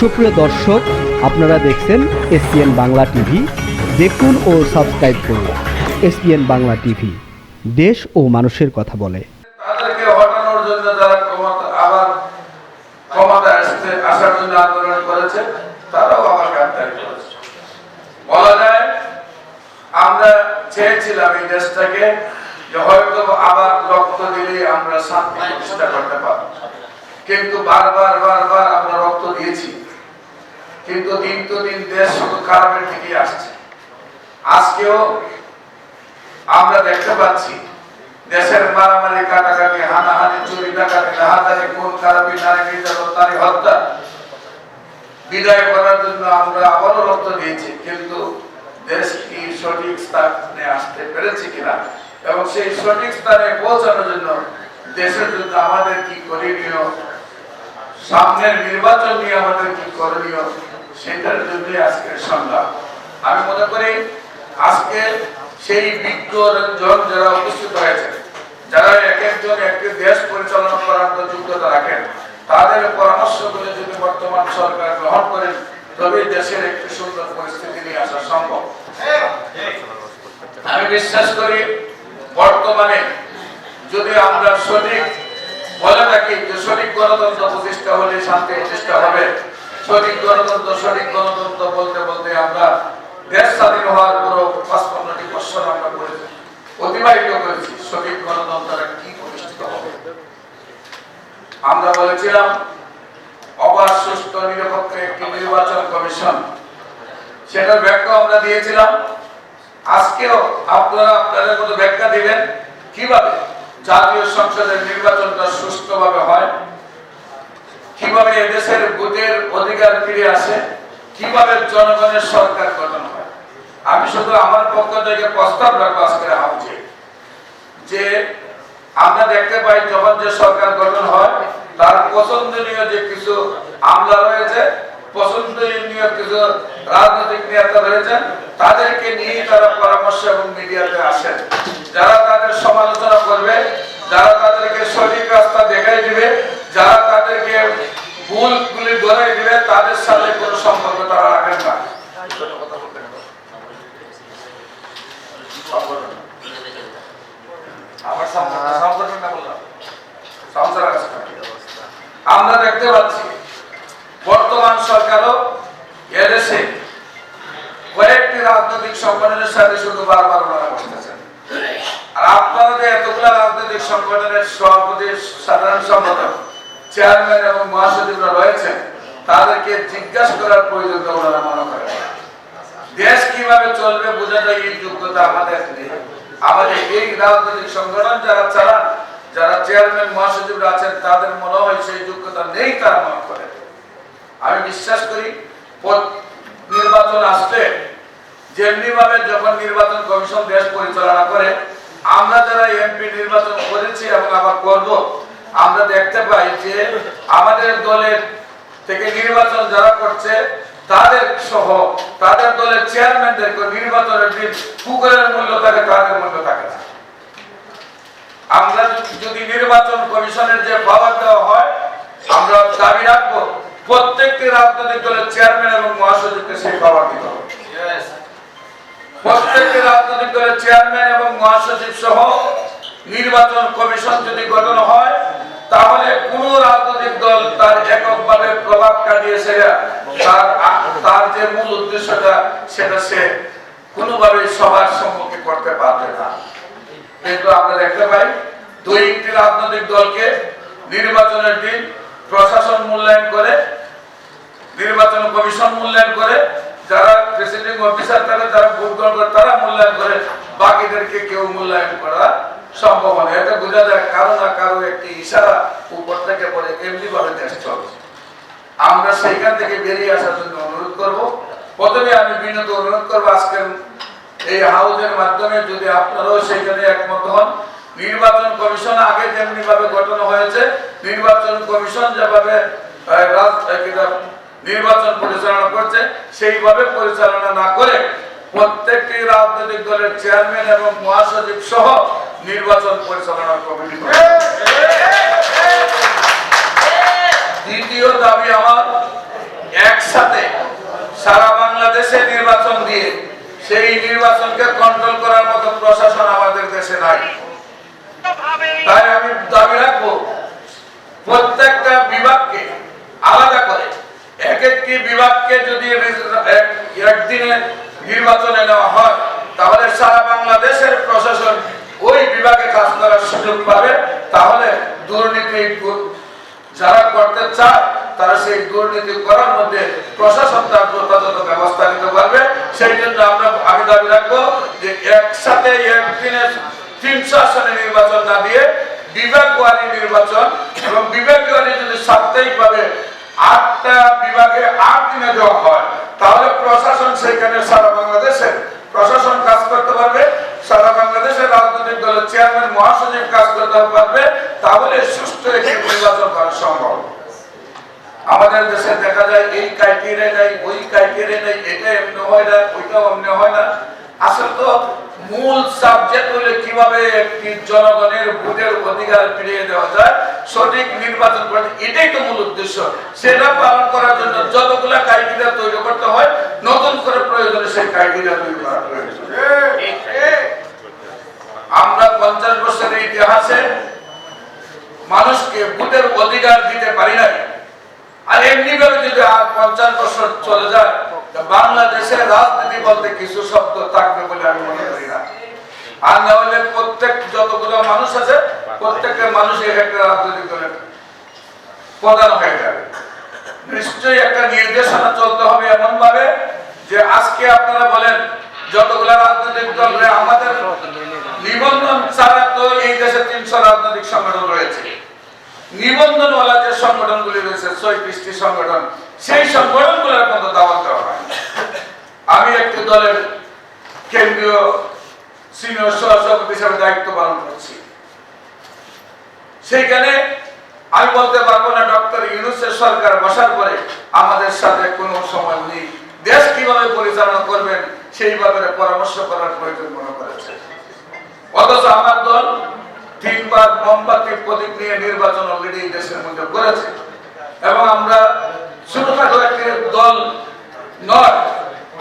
সুপ্রিয় দর্শক, আপনারা দেখছেন এসপিএন বাংলা টিভি। দেখুন ও সাবস্ক্রাইব করুন এসপিএন বাংলা টিভি। দেশ ও মানুষের কথা বলে। তাদেরকে হটানোর জন্য আবার আসতে, আসার জন্য আন্দোলন করেছে, তারাও আবার আমরা চেয়েছিলাম এই দেশটাকে যে হয়তো আবার রক্ত দিলেই আমরা শান্তি প্রতিষ্ঠা করতে পারব। কিন্তু বারবার বারবার আমরা রক্ত দিয়েছি। কিন্তু দিন তো দিন দেশ শুধু খারাপের দিকেই আসছে। আজকেও আমরা দেখতে পাচ্ছি, দেশের মারামারি, কাটাকাটি, হানাহানি, চুরি, ডাকাতি হাতারি কোন খারাপি, নারী নির্যাতন, নারী হত্যা বিদায় করার জন্য আমরা আবারও রক্ত দিয়েছি, কিন্তু দেশ কি সঠিক স্থানে আসতে পেরেছে কিনা? এবং সেই সঠিক স্থানে পৌঁছানোর জন্য দেশের জন্য আমাদের কি করণীয়? সামনের নির্বাচন নিয়ে আমাদের কি করণীয়? সেটার জন্য আজকের সংগ্রাম আমি মনে করি আজকে সেই বিজ্ঞ জন যারা উপস্থিত হয়েছে যারা এক একজন একটি দেশ পরিচালনা করার যোগ্যতা রাখেন, তাদের পরামর্শগুলো যদি বর্তমান সরকার গ্রহণ করেন তবে দেশের একটি সুন্দর পরিস্থিতি নিয়ে আসা সম্ভব। আমি বিশ্বাস করি, বর্তমানে যদি আমরা সঠিক বলে থাকি যে সঠিক গণতন্ত্র প্রতিষ্ঠা হলে শান্তি প্রতিষ্ঠা হবে সঠিক গণতন্ত্র সঠিক গণতন্ত্র বলতে বলতে আমরা দেশ স্বাধীন হওয়ার পুরো পাঁচপন্নটি বছর আমরা করেছি, অতিবাহিত করেছি, সঠিক গণতন্ত্র কি প্রতিষ্ঠিত হবে? আমরা বলেছিলাম, অবাধ সুষ্ঠু নিরপেক্ষ একটি নির্বাচন কমিশন। সেটার ব্যাখ্যা আমরা দিয়েছিলাম। আজকেও আপনারা, আপনাদের মতো ব্যাখ্যা দিবেন। কীভাবে জাতীয় সংসদের নির্বাচনটা সুষ্ঠুভাবে হয়? কীভাবে এদেশের ভোটের অধিকার ফিরে আসে, কীভাবে জনগণের সরকার গঠন হয়। আমি শুধু আমার পক্ষ থেকে প্রস্তাব রাখব আজকের হাউজে, যে আমরা দেখতে পাই যখন যে সরকার গঠন হয়, তার পছন্দনীয় যে কিছু আমলা রয়েছে, পছন্দনীয় কিছু রাজনৈতিক নেতা রয়েছেন তাদেরকে নিয়ে তারা পরামর্শ এবং মিডিয়াতে আসেন। যারা তাদের সমালোচনা করবে, যারা তাদেরকে সঠিক রাস্তা দেখাই দিবে, যারা তাদেরকে ভুলগুলি ধরাই দিবে তাদের সাথে কোনো সম্পর্ক তারা রাখেন না। আমার দেখতে পাচ্ছি, বর্তমান সরকারও এদেশে কয়েকটি রাজনৈতিক সংগঠনের সাথে শুধু বারবার ওনারা আর আপনারা যে এতগুলা রাজনৈতিক সংগঠনের সভাপতি সাধারণ সম্পাদক চেয়ারম্যান এবং মহাসচিবরা রয়েছেন, তাদেরকে জিজ্ঞাসা করার প্রয়োজন ওনারা মনে করেন দেশ কীভাবে চলবে বোঝা যায়, এই যোগ্যতা আমাদের নেই। আমাদের এই রাজনৈতিক সংগঠন যারা চালান, যারা চেয়ারম্যান মহাসচিবরা আছেন, তাদের মনে হয় সেই যোগ্যতা নেই তারা মনে করে। আমি বিশ্বাস করি নির্বাচন আসলে যেমনি ভাবে যখন নির্বাচন কমিশন দেশ পরিচালনা করে, আমরা যারা এমপি নির্বাচন করেছি এবং আবার করব আমরা দেখতে পাই যে আমাদের দলের থেকে নির্বাচন যারা করছে তাদের সহ তাদের দলের চেয়ারম্যানদের নির্বাচনের দিন পুকুরের মূল্য থাকে তাদের মূল্য থাকে না। আমরা যদি নির্বাচন কমিশনের যে পাওয়ার দেওয়া হয় আমরা দাবি রাখব প্রত্যেকটি রাজনৈতিক দলের চেয়ারম্যান এবং মহাসচিবকে সেই পাওয়ার দিতে হবে। প্রত্যেকটি রাজনৈতিক দলের চেয়ারম্যান এবং মহাসচিব সহ নির্বাচন কমিশন যদি গঠন হয় তাহলে কোন রাজনৈতিক দল তার এককভাবে প্রভাব কাটিয়ে সেরা তার তার যে মূল উদ্দেশ্যটা, সেটা সে কোনোভাবে সবার সম্মুখে করতে পারবে না। কিন্তু আমরা দেখতে পাই, দুই একটি রাজনৈতিক দলকে নির্বাচনের দিন প্রশাসন মূল্যায়ন করে, নির্বাচন কমিশন মূল্যায়ন করে, যারা প্রেসিডিং অফিসার থাকে যারা ভোট গ্রহণ করে, তারা মূল্যায়ন করে, বাকিদেরকে কেউ মূল্যায়ন করা সম্ভব না। এটা বোঝা যায় কারও না কারও একটি ইশারা উপর থেকে পড়ে, এমনি ভাবে দেশ চলছে আমরা সেইখান থেকে বেরিয়ে আসার জন্য অনুরোধ করব। প্রথমে আমি বিনীত অনুরোধ করব আজকের এই হাউজের মাধ্যমে যদি আপনারাও সেখানে একমত হন। নির্বাচন কমিশন আগে যেমনি ভাবে গঠন হয়েছে, নির্বাচন কমিশন যেভাবে নির্বাচন পরিচালনা করছে, সেইভাবে পরিচালনা না করে প্রত্যেকটি রাজনৈতিক দলের চেয়ারম্যান এবং মহাসচিব সহ নির্বাচন পরিচালনা কমিটি দ্বিতীয় দাবি আমার এক দেশে নির্বাচন দিয়ে সেই নির্বাচনকে কন্ট্রোল করার মতো প্রশাসন আমাদের দেশে নাই। তাই আমি দাবি রাখব প্রত্যেকটা বিভাগকে আলাদা করে এক একটি বিভাগকে যদি একদিনে নির্বাচনে নেওয়া হয় তাহলে সারা বাংলাদেশের প্রশাসন ওই বিভাগে কাজ করার সুযোগ পাবে, তাহলে দুর্নীতি যারা করতে চায়, তারা সেই দুর্নীতি করার মধ্যে প্রশাসন তার যথাযথ ব্যবস্থা নিতে পারবে। সেই জন্য আমরা আমি দাবি রাখব যে একসাথে একদিনে তিনশো আসনে নির্বাচন না দিয়ে বিভাগ ওয়ারি নির্বাচন এবং বিভাগ ওয়ারি যদি সাপ্তাহিক ভাবে আটটা বিভাগে আট দিনে দেওয়া হয়, তাহলে প্রশাসন সেখানে সারা বাংলাদেশে প্রশাসন কাজ করতে পারবে, সারা বাংলাদেশের চেয়ারম্যান মহাসচিব কাজ করতে পারবে, তাহলে সুষ্ঠু একটি নির্বাচন করা সম্ভব। আমাদের দেশে দেখা যায়, এই ক্রাইটেরিয়া নেই, ওই ক্রাইটেরিয়া নেই, এটা এমনি হয় না, ওইটাও এমনি হয় না। আসলে তো মূল সাবজেক্ট হলে কীভাবে একটি জনগণের ভোটের অধিকার ফিরিয়ে দেওয়া যায়, সঠিক নির্বাচন করা এটাই তো মূল উদ্দেশ্য। সেটা পালন করার জন্য যতগুলা ক্রাইটেরিয়া তৈরি করতে হয়, নতুন করে প্রয়োজনে সেই ক্রাইটেরিয়া তৈরি করা প্রয়োজন আমরা পঞ্চাশ ইতিহাসে মানুষকে ভোটের অধিকার দিতে পারি নাই। আর এমনি ভাবে যদি আর পঞ্চাশ বছর চলে যায় বাংলাদেশের রাজনীতি বলতে কিছু শব্দ থাকবে বলে আমি মনে করি না। আর না হলে প্রত্যেক যতগুলো মানুষ আছে, প্রত্যেকটা মানুষ এক একটা রাজনৈতিক দলের প্রধান হয়ে যাবে। নিশ্চয়ই একটা নির্দেশনা চলতে হবে এমন ভাবে যে আজকে আপনারা বলেন, যতগুলো রাজনৈতিক দল আমাদের নিবন্ধন ছাড়া তো এই দেশে তিনশো রাজনৈতিক সংগঠন রয়েছে নিবন্ধনওয়ালা যে সংগঠনগুলি রয়েছে ছয়ত্রিশটি সংগঠন, সেই সংগঠনগুলোর মতো দাওয়াত দেওয়া হয়। আমি একটি দলের কেন্দ্রীয় সিনিয়র সহসভাপতি হিসাবে দায়িত্ব পালন করছি। সেইখানে আমি বলতে পারব না, ডক্টর ইউনুসের সরকার বসার পরে আমাদের সাথে কোনো সময় নেই। দেশ কীভাবে পরিচালনা করবেন সেই ব্যাপারে পরামর্শ করার প্রয়োজন মনে করেছে। অথচ আমার দল তিনবার মোমবাতি প্রতীক নিয়ে নির্বাচন অলরেডি দেশের মধ্যে করেছে। এবং আমরা ছোটখাটো একটি দল নয়,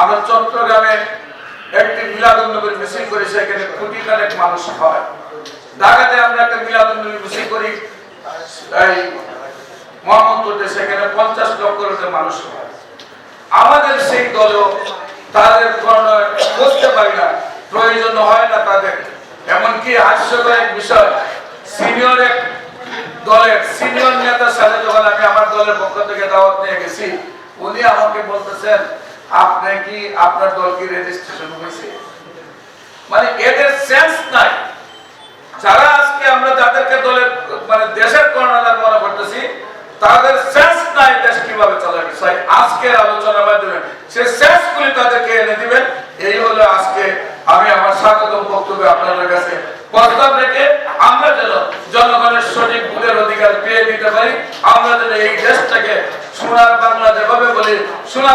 আমরা চট্টগ্রামে একটি মিলাদুন্নবীর মিছিল করি, সেখানে কোটি কানেক মানুষ হয়। ঢাকাতে আমরা একটা মিলাদুন্নবী মিছিল করি, এই মোহাম্মদপুরে সেখানে পঞ্চাশ লক্ষ মানুষ হয়। আমাদের সেই দলও তাদের গণনায় বুঝতে পারি না, প্রয়োজন হয় না তাদের। এমনকি হাস্যকর এক বিষয় সিনিয়র এক দলের সিনিয়র নেতার সাথে যখন আমি আমার দলের পক্ষ থেকে দাওয়াত নিয়ে গেছি, উনি আমাকে বলতেছেন, আপনি কি আপনার দল কি রেজিস্ট্রেশন হয়েছে মানে এদের সেন্স নাই। যারা আজকে আমরা যাদেরকে দলের মানে দেশের কর্ণধার মনে করতেছি, তাদের সেন্স নাই দেশ কীভাবে চালাবে। আজকের আলোচনার মাধ্যমে সে সেন্স গুলি তাদেরকে এনে দিবেন এই হলো আজকে আমি আমার স্বাগত বক্তব্য আপনাদের কাছে প্রস্তাব রেখে আমরা যেন জনগণের সঠিক ভোটের অধিকার পেয়ে দিতে পারি আমরা যেন এই দেশটাকে সোনার বাংলা যেভাবে বলি সোনার